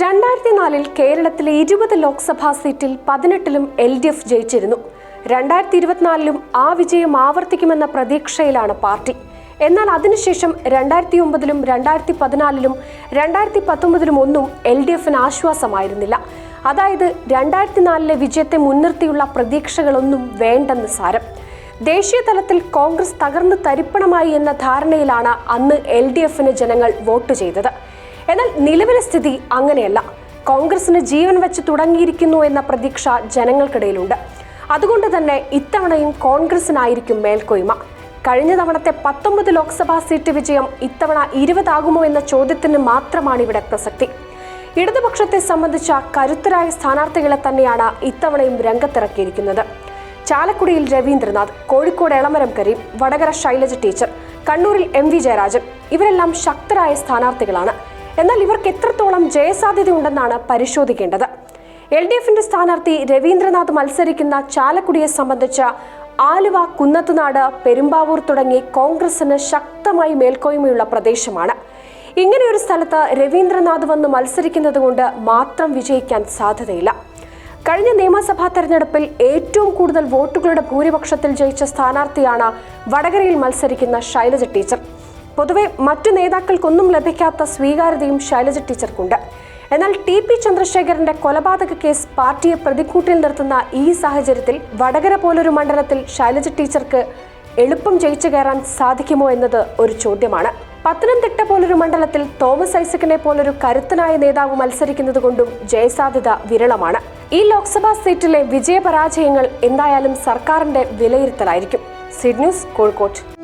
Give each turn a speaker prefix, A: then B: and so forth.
A: രണ്ടായിരത്തി നാലിൽ കേരളത്തിലെ ഇരുപത് ലോക്സഭാ സീറ്റിൽ പതിനെട്ടിലും എൽ ഡി എഫ് ജയിച്ചിരുന്നു. രണ്ടായിരത്തി ഇരുപത്തിനാലിലും ആ വിജയം ആവർത്തിക്കുമെന്ന പ്രതീക്ഷയിലാണ് പാർട്ടി. എന്നാൽ അതിനുശേഷം രണ്ടായിരത്തി ഒമ്പതിലും രണ്ടായിരത്തി പതിനാലിലും രണ്ടായിരത്തി പത്തൊമ്പതിലും ഒന്നും എൽ ഡി എഫിന് ആശ്വാസമായിരുന്നില്ല. അതായത് രണ്ടായിരത്തി നാലിലെ വിജയത്തെ മുൻനിർത്തിയുള്ള പ്രതീക്ഷകളൊന്നും വേണ്ടെന്ന് സാരം. ദേശീയ തലത്തിൽ കോൺഗ്രസ് തകർന്നു തരിപ്പണമായി എന്ന ധാരണയിലാണ് അന്ന് എൽ ഡി എഫിന് ജനങ്ങൾ വോട്ട് ചെയ്തത്. എന്നാൽ നിലവിലെ സ്ഥിതി അങ്ങനെയല്ല. കോൺഗ്രസിന് ജീവൻ വെച്ച് തുടങ്ങിയിരിക്കുന്നു എന്ന പ്രതീക്ഷ ജനങ്ങൾക്കിടയിലുണ്ട്. അതുകൊണ്ട് തന്നെ ഇത്തവണയും കോൺഗ്രസിനായിരിക്കും മേൽക്കോയ്മ. കഴിഞ്ഞ തവണത്തെ പത്തൊമ്പത് ലോക്സഭാ സീറ്റ് വിജയം ഇത്തവണ ഇരുപതാകുമോ എന്ന ചോദ്യത്തിന് മാത്രമാണ് ഇവിടെ പ്രസക്തി. ഇടതുപക്ഷത്തെ സംബന്ധിച്ച കരുത്തരായ സ്ഥാനാർത്ഥികളെ തന്നെയാണ് ഇത്തവണയും രംഗത്തിറക്കിയിരിക്കുന്നത്. ചാലക്കുടിയിൽ രവീന്ദ്രനാഥ് കോഴിക്കോട് എളമരം കരീം വടകര ശൈലജ ടീച്ചർ കണ്ണൂരിൽ എം വി ജയരാജൻ ഇവരെല്ലാം ശക്തരായ സ്ഥാനാർത്ഥികളാണ്. എന്നാൽ ഇവർക്ക് എത്രത്തോളം ജയസാധ്യതയുണ്ടെന്നാണ് പരിശോധിക്കേണ്ടത്. എൽ ഡി എഫിന്റെ സ്ഥാനാർത്ഥി രവീന്ദ്രനാഥ് മത്സരിക്കുന്ന ചാലക്കുടിയെ സംബന്ധിച്ച ആലുവ കുന്നത്തുനാട് പെരുമ്പാവൂർ തുടങ്ങി കോൺഗ്രസിന് ശക്തമായി മേൽക്കോയ്മയുള്ള പ്രദേശമാണ്. ഇങ്ങനെയൊരു സ്ഥലത്ത് രവീന്ദ്രനാഥ് വന്ന് മത്സരിക്കുന്നത് കൊണ്ട് മാത്രം വിജയിക്കാൻ സാധ്യതയില്ല. കഴിഞ്ഞ നിയമസഭാ തെരഞ്ഞെടുപ്പിൽ ഏറ്റവും കൂടുതൽ വോട്ടുകളുടെ ഭൂരിപക്ഷത്തിൽ ജയിച്ച സ്ഥാനാർത്ഥിയാണ് വടകരയിൽ മത്സരിക്കുന്ന ശൈലജ ടീച്ചർ. പൊതുവെ മറ്റു നേതാക്കൾക്കൊന്നും ലഭിക്കാത്ത സ്വീകാര്യതയും ശൈലജ ടീച്ചർക്കുണ്ട്. എന്നാൽ ടി പി ചന്ദ്രശേഖരന്റെ കൊലപാതക കേസ് പാർട്ടിയെ പ്രതിക്കൂട്ടിൽ നിർത്തുന്ന ഈ സാഹചര്യത്തിൽ വടകര പോലൊരു മണ്ഡലത്തിൽ ശൈലജ ടീച്ചർക്ക് എളുപ്പം ജയിച്ചു കയറാൻ സാധിക്കുമോ എന്നത് ഒരു ചോദ്യമാണ്. പത്തനംതിട്ട പോലൊരു മണ്ഡലത്തിൽ തോമസ് ഐസക്കിനെ പോലൊരു കരുത്തനായ നേതാവ് മത്സരിക്കുന്നത് കൊണ്ടും ജയസാധ്യത വിരളമാണ്. ഈ ലോക്സഭാ സീറ്റിലെ വിജയപരാജയങ്ങൾ എന്തായാലും സർക്കാരിന്റെ വിലയിരുത്തലായിരിക്കും. സിഡ് ന്യൂസ് കോഴിക്കോട്.